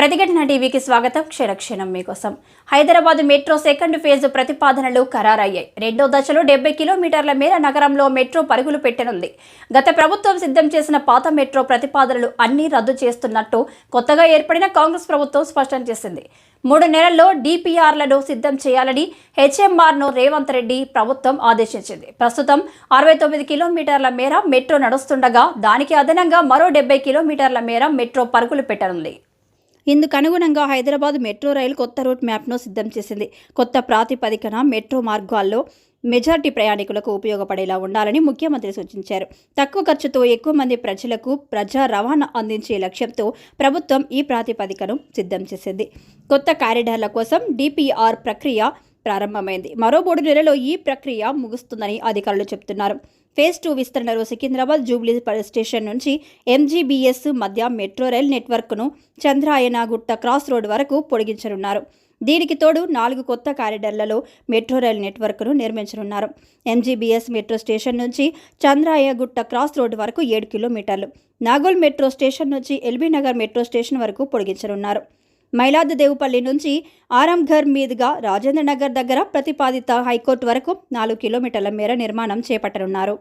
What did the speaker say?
ప్రతిఘటన టీవీకి స్వాగతం. క్షణక్షణం మీకోసం. హైదరాబాద్ మెట్రో సెకండ్ ఫేజ్ ప్రతిపాదనలు ఖరారయ్యాయి. రెండో దశలో డెబ్బై కిలోమీటర్ల మేర నగరంలో మెట్రో పరుగులు పెట్టనుంది. గత ప్రభుత్వం సిద్ధం చేసిన పాత మెట్రో ప్రతిపాదనలు అన్నీ రద్దు చేస్తున్నట్టు కొత్తగా ఏర్పడిన కాంగ్రెస్ ప్రభుత్వం స్పష్టం చేసింది. మూడు నెలల్లో డిపిఆర్లను సిద్ధం చేయాలని హెచ్ఎంఆర్ను రేవంత్ రెడ్డి ప్రభుత్వం ఆదేశించింది. ప్రస్తుతం అరవై తొమ్మిది కిలోమీటర్ల మేర మెట్రో నడుస్తుండగా దానికి అదనంగా మరో డెబ్బై కిలోమీటర్ల మేర మెట్రో పరుగులు పెట్టనుంది. ఇందుకు అనుగుణంగా హైదరాబాద్ మెట్రో రైలు కొత్త రూట్ మ్యాప్ను సిద్ధం చేసింది. కొత్త ప్రాతిపదికన మెట్రో మార్గాల్లో మెజార్టీ ప్రయాణికులకు ఉపయోగపడేలా ఉండాలని ముఖ్యమంత్రి సూచించారు. తక్కువ ఖర్చుతో ఎక్కువ మంది ప్రజలకు ప్రజా రవాణా అందించే లక్ష్యంతో ప్రభుత్వం ఈ ప్రాతిపదికను సిద్ధం చేసింది. కొత్త కారిడార్ల కోసం డిపిఆర్ ప్రక్రియ ప్రారంభమైంది. మరో మూడు నెలల్లో ఈ ప్రక్రియ ముగుస్తుందని అధికారులు చెబుతున్నారు ఫేజ్ టూ విస్తరణలో సికింద్రాబాద్ జూబ్లీ స్టేషన్ నుంచి ఎంజీబీఎస్ మధ్య మెట్రో రైల్ నెట్వర్క్ను చంద్రాయనగుట్ట క్రాస్ రోడ్ వరకు పొడిగించనున్నారు. దీనికి తోడు నాలుగు కొత్త కారిడార్లలో మెట్రో రైల్ నెట్వర్క్ను నిర్మించనున్నారు. ఎంజీబీఎస్ మెట్రో స్టేషన్ నుంచి చంద్రాయగుట్ట క్రాస్ రోడ్ వరకు ఏడు కిలోమీటర్లు. నాగోల్ మెట్రో స్టేషన్ నుంచి L B Nagar metro station వరకు పొడిగించనున్నారు. మైలాదదేవుపల్లి నుంచి ఆరాంఘర్ మీదుగా రాజేంద్ర నగర్ దగ్గర ప్రతిపాదిత హైకోర్టు వరకు నాలుగు కిలోమీటర్ల మేర నిర్మాణం చేపట్టనున్నారు.